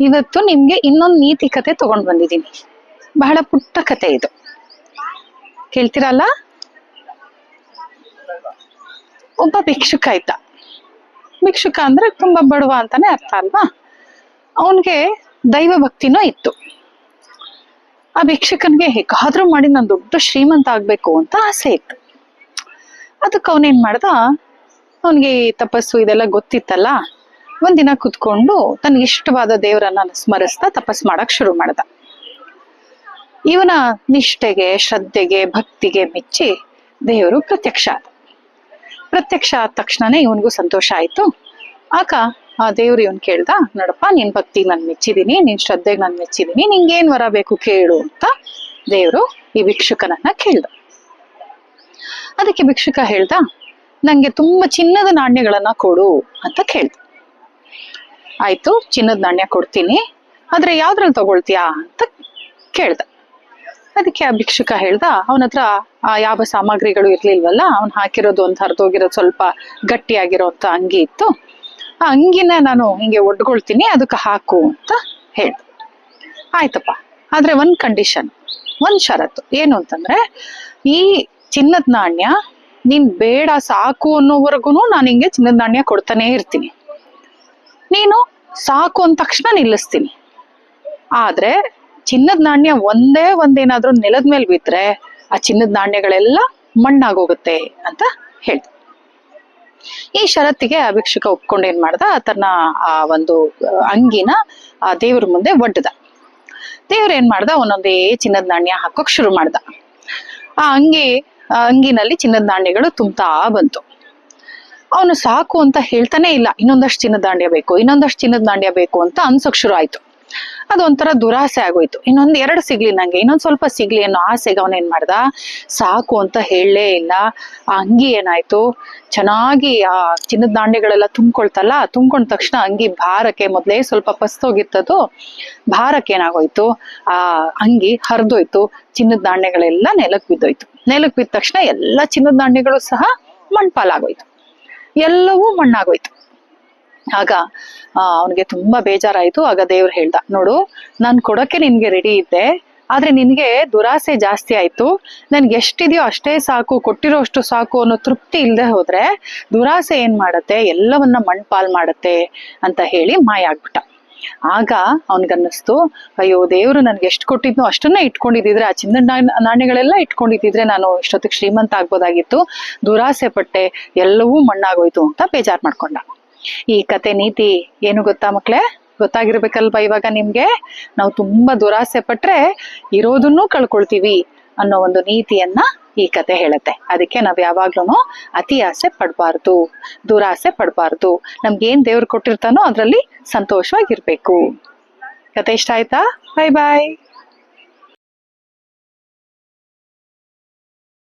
ಇವತ್ತು ನಿಮ್ಗೆ ಇನ್ನೊಂದು ನೀತಿ ಕತೆ ತಗೊಂಡ್ ಬಂದಿದ್ದೀನಿ. ಬಹಳ ಪುಟ್ಟ ಕತೆ ಇದು. ಕೇಳ್ತಿರಲ್ಲ? ಒಬ್ಬ ಭಿಕ್ಷುಕ ಇದ್ದ. ಭಿಕ್ಷುಕ ಅಂದ್ರೆ ತುಂಬಾ ಬಡವ ಅಂತಾನೆ ಅರ್ಥ ಅಲ್ವಾ? ಅವನ್ಗೆ ದೈವ ಭಕ್ತಿನೂ ಇತ್ತು. ಆ ಭಿಕ್ಷುಕನ್ಗೆ ಹೇಗಾದ್ರೂ ಮಾಡಿ ನಾನು ದೊಡ್ಡ ಶ್ರೀಮಂತ ಆಗ್ಬೇಕು ಅಂತ ಆಸೆ ಇತ್ತು. ಅದಕ್ಕೆ ಅವನೇನ್ ಮಾಡ್ದ? ಅವನಿಗೆ ತಪಸ್ಸು ಇದೆಲ್ಲ ಗೊತ್ತಿತ್ತಲ್ಲ? ಒಂದಿನ ಕುತ್ಕೊಂಡು ತನ್ಗೆ ಇಷ್ಟವಾದ ದೇವರನ್ನ ಸ್ಮರಿಸ್ತಾ ತಪಸ್ ಮಾಡಕ್ ಶುರು ಮಾಡ್ದ. ಇವನ ನಿಷ್ಠೆಗೆ, ಶ್ರದ್ಧೆಗೆ, ಭಕ್ತಿಗೆ ಮೆಚ್ಚಿ ದೇವರು ಪ್ರತ್ಯಕ್ಷ ಆದ. ಪ್ರತ್ಯಕ್ಷ ಆದ ತಕ್ಷಣನೇ ಇವನಿಗೂ ಸಂತೋಷ ಆಯ್ತು. ಆಗ ಆ ದೇವ್ರು ಇವನ್ ಕೇಳ್ದ, ನೋಡಪ್ಪ, ನಿನ್ ಭಕ್ತಿಗೆ ನಾನು ಮೆಚ್ಚಿದೀನಿ, ನಿನ್ ಶ್ರದ್ಧೆಗೆ ನಾನು ಮೆಚ್ಚಿದೀನಿ, ನಿಂಗೇನ್ ವರ ಬೇಕು ಕೇಳು ಅಂತ ದೇವ್ರು ಈ ಭಿಕ್ಷುಕನನ್ನ ಕೇಳ್ದ. ಅದಕ್ಕೆ ಭಿಕ್ಷುಕ ಹೇಳ್ದ, ನಂಗೆ ತುಂಬಾ ಚಿನ್ನದ ನಾಣ್ಯಗಳನ್ನ ಕೊಡು ಅಂತ ಕೇಳ್ದ. ಆಯ್ತು, ಚಿನ್ನದ ನಾಣ್ಯ ಕೊಡ್ತೀನಿ. ಆದ್ರೆ ಯಾವ್ದ್ರಲ್ಲಿ ತಗೊಳ್ತೀಯಾ ಅಂತ ಕೇಳ್ದ. ಅದಕ್ಕೆ ಆ ಭಿಕ್ಷುಕ ಹೇಳ್ದ, ಅವನ ಹತ್ರ ಯಾವ ಸಾಮಗ್ರಿಗಳು ಇರ್ಲಿಲ್ವಲ್ಲ, ಅವ್ನ್ ಹಾಕಿರೋದು ಒಂದ್ ಹರಿದೋಗಿರೋದು ಸ್ವಲ್ಪ ಗಟ್ಟಿಯಾಗಿರೋಂತ ಅಂಗಿ ಇತ್ತು. ಆ ಅಂಗಿನ ನಾನು ಹಿಂಗೆ ಒಡ್ಕೊಳ್ತೀನಿ ಅದಕ್ಕೆ ಹಾಕು ಅಂತ ಹೇಳ್ದ. ಆಯ್ತಪ್ಪ. ಆದ್ರೆ ಒಂದ್ ಕಂಡೀಷನ್ ಒಂದ್ ಷರತ್ತು. ಏನು ಅಂತಂದ್ರೆ, ಈ ಚಿನ್ನದ ನಾಣ್ಯ ನೀನ್ ಬೇಡ ಸಾಕು ಅನ್ನೋವರೆಗೂ ನಾನು ಹಿಂಗೆ ಚಿನ್ನದ ನಾಣ್ಯ ಕೊಡ್ತಾನೆ ಇರ್ತೀನಿ. ನೀನು ಸಾಕು ಅಂದ ತಕ್ಷಣ ನಿಲ್ಲಿಸ್ತೀನಿ. ಆದ್ರೆ ಚಿನ್ನದ ನಾಣ್ಯ ಒಂದೇ ಒಂದೇನಾದ್ರೂ ನೆಲದ ಮೇಲೆ ಬಿದ್ರೆ ಆ ಚಿನ್ನದ ನಾಣ್ಯಗಳೆಲ್ಲ ಮಣ್ಣಾಗೋಗುತ್ತೆ ಅಂತ ಹೇಳ್ದ. ಈ ಷರತ್ತಿಗೆ ಆ ಒಪ್ಕೊಂಡು ಏನ್ ಮಾಡ್ದ? ತನ್ನ ಆ ಒಂದು ಅಂಗಿನ, ಆ, ದೇವ್ರ ಮುಂದೆ ಒಡ್ಡದ ದೇವ್ರ ಏನ್ ಮಾಡ್ದ? ಒಂದೊಂದೇ ಚಿನ್ನದ ನಾಣ್ಯ ಹಾಕೋಕ್ ಶುರು ಮಾಡ್ದ. ಆ ಅಂಗಿ ಅಂಗಿನಲ್ಲಿ ಚಿನ್ನದ ನಾಣ್ಯಗಳು ತುಂಬ್ತಾ ಬಂತು. ಅವನು ಸಾಕು ಅಂತ ಹೇಳ್ತಾನೆ ಇಲ್ಲ. ಇನ್ನೊಂದಷ್ಟು ಚಿನ್ನದ ದಾಂಡ್ಯ ಬೇಕು, ಇನ್ನೊಂದಷ್ಟು ಚಿನ್ನದ ದಾಂಡ್ಯ ಬೇಕು ಅಂತ ಅನ್ಸೋಕ್ ಶುರು ಆಯ್ತು. ಅದೊಂಥರ ದುರಾಸೆ ಆಗೋಯ್ತು. ಇನ್ನೊಂದ್ ಎರಡು ಸಿಗ್ಲಿ ನಂಗೆ, ಇನ್ನೊಂದ್ ಸ್ವಲ್ಪ ಸಿಗ್ಲಿ ಅನ್ನೋ ಆಸೆಗೆ ಅವನೇನ್ ಮಾಡ್ದ? ಸಾಕು ಅಂತ ಹೇಳಲೇ ಇಲ್ಲ. ಆ ಅಂಗಿ ಏನಾಯ್ತು? ಚೆನ್ನಾಗಿ ಆ ಚಿನ್ನದ ದಾಂಡೆಗಳೆಲ್ಲ ತುಂಬ್ಕೊಳ್ತಲ್ಲ, ತುಂಬ್ಕೊಂಡ ತಕ್ಷಣ ಅಂಗಿ ಭಾರಕ್ಕೆ ಮೊದ್ಲೇ ಸ್ವಲ್ಪ ಪಸ್ತೋಗಿತ್ತದು ಭಾರಕ್ಕೆ ಏನಾಗೋಯ್ತು? ಆ ಅಂಗಿ ಹರಿದೋಯ್ತು. ಚಿನ್ನದ ದಾಂಡೆಗಳೆಲ್ಲ ನೆಲಕ್ ಬಿದ್ದೋಯ್ತು. ನೆಲಕ್ ಬಿದ್ದ ತಕ್ಷಣ ಎಲ್ಲ ಚಿನ್ನದ ದಾಂಡೆಗಳು ಸಹ ಮಣ್ಪಾಲಾಗೋಯ್ತು. ಎಲ್ಲವೂ ಮಣ್ಣಾಗೋಯ್ತು. ಆಗ, ಆ, ಅವನಿಗೆ ತುಂಬಾ ಬೇಜಾರಾಯ್ತು. ಆಗ ದೇವ್ರು ಹೇಳ್ದ, ನೋಡು, ನಾನ್ ಕೊಡೋಕೆ ನಿನ್ಗೆ ರೆಡಿ ಇದ್ದೆ, ಆದ್ರೆ ನಿನ್ಗೆ ದುರಾಸೆ ಜಾಸ್ತಿ ಆಯ್ತು. ನನ್ಗೆ ಎಷ್ಟಿದೆಯೋ ಅಷ್ಟೇ ಸಾಕು ಕೊಟ್ಟಿರೋ ಅಷ್ಟು ಸಾಕು ಅನ್ನೋ ತೃಪ್ತಿ ಇಲ್ಲದೆ ಹೋದ್ರೆ ದುರಾಸೆ ಏನ್ ಮಾಡತ್ತೆ? ಎಲ್ಲವನ್ನ ಮಣ್ಪಾಲ್ ಮಾಡತ್ತೆ? ಅಂತ ಹೇಳಿ ಮಾಯ ಆಗ್ಬಿಟ್ಟ. ಆಗ ಅವನಿಗನ್ನಿಸ್ತು, ಅಯ್ಯೋ, ದೇವ್ರು ನನ್ಗೆ ಎಷ್ಟು ಕೊಟ್ಟಿದ್ನೋ ಅಷ್ಟನ್ನ ಇಟ್ಕೊಂಡಿದ್ರೆ ಆ ಚಿನ್ನದ ನಾಣ್ಯ- ನಾಣ್ಯಗಳೆಲ್ಲ ಇಟ್ಕೊಂಡಿದ್ರೆ ನಾನು ಇಷ್ಟೊತ್ತಿಗೆ ಶ್ರೀಮಂತ ಆಗ್ಬೋದಾಗಿತ್ತು. ದುರಾಸೆ ಪಟ್ಟೆ, ಎಲ್ಲವೂ ಮಣ್ಣಾಗೋಯ್ತು ಅಂತ ಬೇಜಾರ್ ಮಾಡ್ಕೊಂಡ. ಈ ಕತೆ ನೀತಿ ಏನು ಗೊತ್ತಾ ಮಕ್ಳೇ? ಗೊತ್ತಾಗಿರ್ಬೇಕಲ್ವಾ ಇವಾಗ ನಿಮ್ಗೆ? ನಾವು ತುಂಬಾ ದುರಾಸೆ ಪಟ್ರೆ ಇರೋದನ್ನೂ ಕಳ್ಕೊಳ್ತೀವಿ ಅನ್ನೋ ಒಂದು ನೀತಿಯನ್ನ ಈ ಕತೆ ಹೇಳುತ್ತೆ. ಅದಕ್ಕೆ ನಾವ್ ಯಾವಾಗ್ಲೂ ಅತಿ ಆಸೆ ಪಡಬಾರ್ದು, ದುರಾಸೆ ಪಡ್ಬಾರ್ದು. ನಮ್ಗೇನ್ ದೇವ್ರು ಕೊಟ್ಟಿರ್ತಾನೋ ಅದ್ರಲ್ಲಿ ಸಂತೋಷವಾಗಿರ್ಬೇಕು. ಕತೆ ಇಷ್ಟ ಆಯ್ತಾ? ಬಾಯ್ ಬಾಯ್